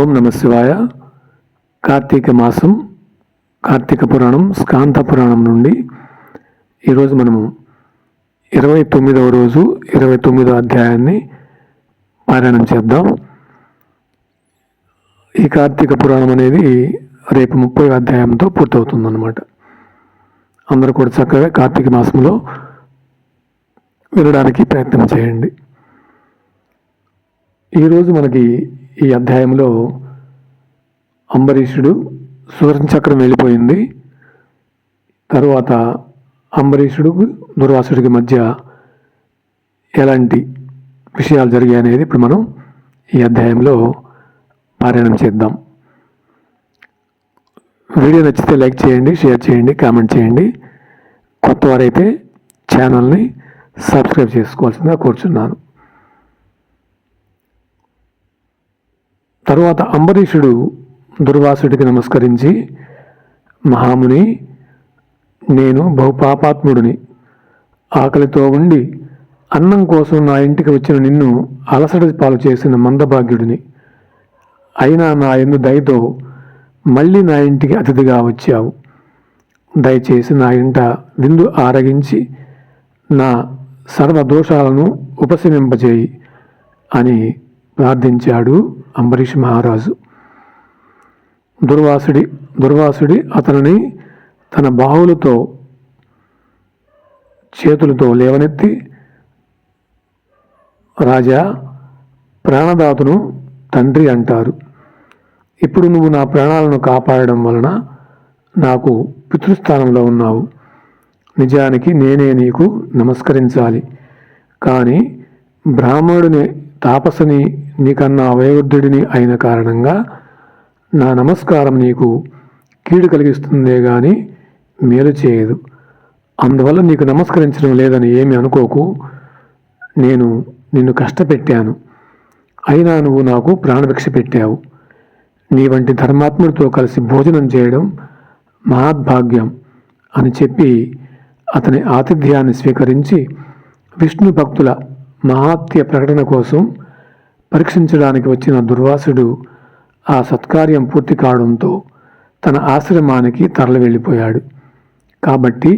ఓం నమ శివాయ. కార్తీక మాసం కార్తీక పురాణం స్కాంత పురాణం నుండి ఈరోజు మనము ఇరవై తొమ్మిదవ రోజు ఇరవై తొమ్మిదో అధ్యాయాన్ని పారాయణం చేద్దాం. ఈ కార్తీక పురాణం అనేది రేపు ముప్పై అధ్యాయంతో పూర్తవుతుందన్నమాట. అందరూ కూడా చక్కగా కార్తీక మాసంలో వినడానికి ప్రయత్నం చేయండి. ఈరోజు మనకి ఈ అధ్యాయంలో అంబరీషుడు సుదర్శన చక్రం వెళ్ళిపోయింది. తరువాత అంబరీషుడు దుర్వాసుడికి మధ్య ఎలాంటి విషయాలు జరిగాయి అనేది ఇప్పుడు మనం ఈ అధ్యాయంలో పారాయణం చేద్దాం. వీడియో నచ్చితే లైక్ చేయండి షేర్ చేయండి కామెంట్ చేయండి. కొత్త వారైతే ఛానల్ని సబ్స్క్రైబ్ చేసుకోవాల్సిందిగా కోరుచున్నాను. తరువాత అంబరీషుడు దుర్వాసుడికి నమస్కరించి మహాముని నేను బహుపాపాత్ముడిని. ఆకలితో ఉండి అన్నం కోసం నా ఇంటికి వచ్చిన నిన్ను అలసట పాలు చేసిన మందభాగ్యుడిని. అయినా నా ఎందు దయతో మళ్ళీ నా ఇంటికి అతిథిగా వచ్చావు. దయచేసి నా ఇంట విందు ఆరగించి నా సర్వ దోషాలను ఉపశమింపజేయి అని ప్రార్థించాడు అంబరీష్ మహారాజు. దుర్వాసుడి దుర్వాసుడి అతనిని తన బాహులతో చేతులతో లేవనెత్తి రాజా ప్రాణదాతను తండ్రి అంటారు. ఇప్పుడు నువ్వు నా ప్రాణాలను కాపాడడం వలన నాకు పితృస్థానంలో ఉన్నావు. నిజానికి నేనే నీకు నమస్కరించాలి. కానీ బ్రాహ్మణుని తాపసని నీకన్నా వయోవృద్ధుడిని అయిన కారణంగా నా నమస్కారం నీకు కీడు కలిగిస్తుందే గాని మేలు చేయదు. అందువల్ల నీకు నమస్కరించడం లేదని ఏమి అనుకోకు. నేను నిన్ను కష్టపెట్టాను. అయినా నువ్వు నాకు ప్రాణభిక్ష పెట్టావు. నీ వంటి ధర్మాత్ముడితో కలిసి భోజనం చేయడం మహాద్భాగ్యం అని చెప్పి అతని ఆతిథ్యాన్ని స్వీకరించి విష్ణు భక్తుల మహాత్య ప్రకటన కోసం పరీక్షించడానికి వచ్చిన దుర్వాసుడు ఆ సత్కార్యం పూర్తి కావడంతో తన ఆశ్రమానికి తరలి వెళ్ళిపోయాడు కాబట్టి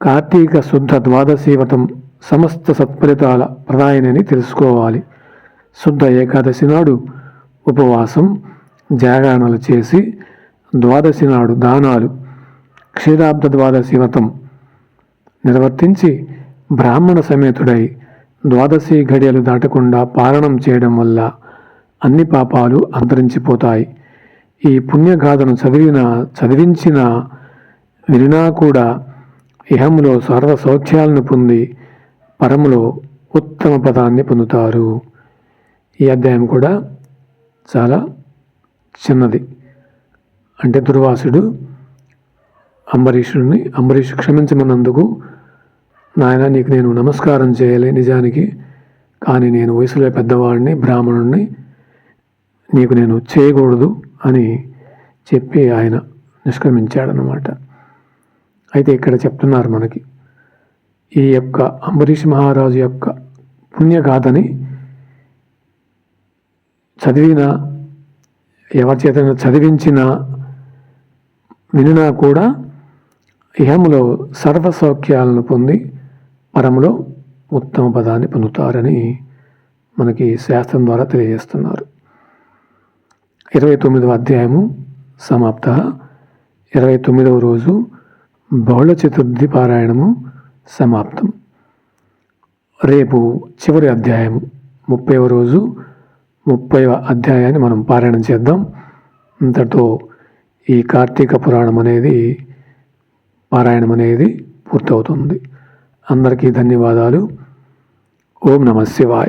కార్తీక శుద్ధ ద్వాదశి వ్రతం సమస్త సత్ఫలితాల ప్రదాయనని తెలుసుకోవాలి. శుద్ధ ఏకాదశి నాడు ఉపవాసం జాగరణలు చేసి ద్వాదశి నాడు దానాలు క్షీరాబ్ద ద్వాదశి వ్రతం నిర్వర్తించి బ్రాహ్మణ సమేతుడై ద్వాదశి ఘడియలు దాటకుండా పాలనం చేయడం వల్ల అన్ని పాపాలు అంతరించిపోతాయి. ఈ పుణ్యగాథను చదివిన చదివించిన వినినా కూడా ఇహంలో సర్వ సౌఖ్యాలను పొంది పరములో ఉత్తమ పదాన్ని పొందుతారు. ఈ అధ్యాయం కూడా చాలా చిన్నది. అంటే దుర్వాసుడు అంబరీషుడిని అంబరీషు క్షమించమన్నందుకు నాయన నీకు నేను నమస్కారం చేయాలి నిజానికి. కానీ నేను వయసులో పెద్దవాడిని బ్రాహ్మణుడిని నీకు నేను చేయకూడదు అని చెప్పి ఆయన నిష్క్రమించాడనమాట అయితే ఇక్కడ చెప్తున్నారు మనకి ఈ యొక్క అంబరీష్ మహారాజు యొక్క పుణ్యగాథని చదివిన ఎవరి చేత చదివించిన వినినా కూడా ఇహములో సర్వ సౌఖ్యాలను పొంది పరములో ఉత్తమ పదాన్ని పొందుతారని మనకి శాస్త్రం ద్వారా తెలియజేస్తున్నారు. ఇరవై తొమ్మిదవ అధ్యాయము సమాప్త. ఇరవై తొమ్మిదవ రోజు బహుళ చతుర్థి పారాయణము సమాప్తం. రేపు చివరి అధ్యాయము ముప్పైవ రోజు ముప్పైవ అధ్యాయాన్ని మనం పారాయణం చేద్దాం. ఇంతటితో ఈ కార్తీక పురాణం అనేది పారాయణం అనేది పూర్తవుతుంది. అందరికీ ధన్యవాదాలు. ఓం నమ శివాయ.